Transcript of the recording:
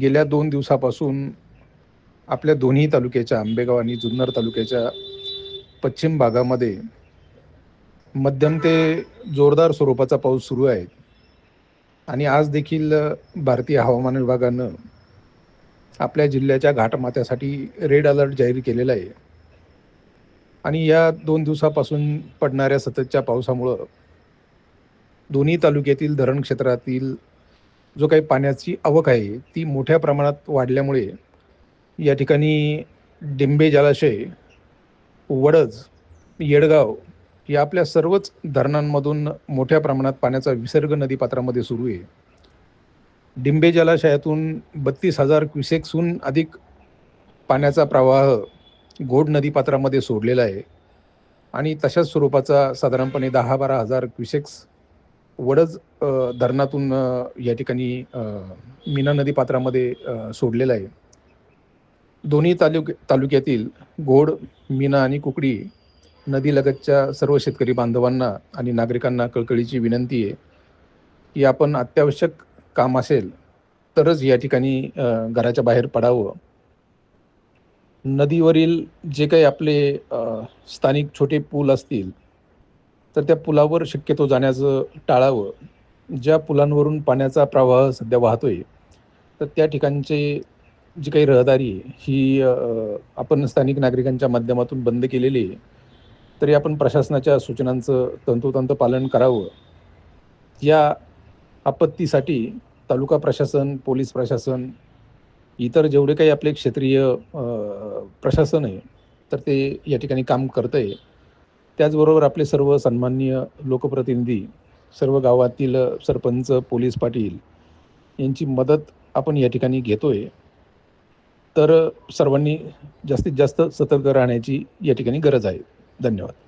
गेल्या दोन दिवसापासून आपल्या दोन्ही तालुक्याच्या आंबेगाव आणि जुन्नर तालुक्याच्या पश्चिम भागामध्ये मध्यम ते जोरदार स्वरूपाचा पाऊस सुरू आहे. आणि आज देखील भारतीय हवामान विभागानं आपल्या जिल्ह्याच्या घाटमाथ्यासाठी रेड अलर्ट जाहीर केलेला आहे. आणि या दोन दिवसापासून पडणाऱ्या सततच्या पावसामुळं दोन्ही तालुक्यातील धरण क्षेत्रातील जो काही पाण्याची आवक आहे ती मोठ्या प्रमाणात वाढल्यामुळे या ठिकाणी डिंबे जलाशय वडज येडगाव या आपल्या सर्वच धरणांमधून मोठ्या प्रमाणात पाण्याचा विसर्ग नदीपात्रामध्ये सुरू आहे. डिंबे जलाशयातून बत्तीस हजार क्युसेक्सहून अधिक पाण्याचा प्रवाह गोड नदीपात्रामध्ये सोडलेला आहे. आणि तशाच स्वरूपाचा साधारणपणे दहा बारा हजार क्युसेक्स वडज धरणातून या ठिकाणी मीना नदी पात्रामध्ये सोडलेला आहे. दोन्ही तालुक तालुक्यातील गोड मीना आणि कुकडी नदीलगतच्या सर्व शेतकरी बांधवांना आणि नागरिकांना कळकळीची विनंती आहे. की आपण अत्यावश्यक काम असेल तरच या ठिकाणी घराच्या बाहेर पडावं. नदीवरील जे काही आपले स्थानिक छोटे पूल असतील तर त्या पुलावर शक्यतो जाण्याचं टाळावं. ज्या पुलांवरून पाण्याचा प्रवाह सध्या वाहतोय तर त्या ठिकाणचे जी काही रहदारी ही आपण स्थानिक नागरिकांच्या माध्यमातून बंद केलेली आहे तरी आपण प्रशासनाच्या सूचनांचं तंतोतंत पालन करावं. या आपत्तीसाठी तालुका प्रशासन पोलीस प्रशासन इतर जेवढे काही आपले क्षेत्रीय प्रशासन आहे तर ते या ठिकाणी काम करतं आहे त्याचबरोबर आपले सर्व सन्माननीय लोकप्रतिनिधी सर्व गावातील सरपंच पोलीस पाटील यांची मदत आपण या ठिकाणी घेतोय. तर सर्वांनी जास्तीत जास्त सतर्क राहण्याची या ठिकाणी गरज आहे. धन्यवाद.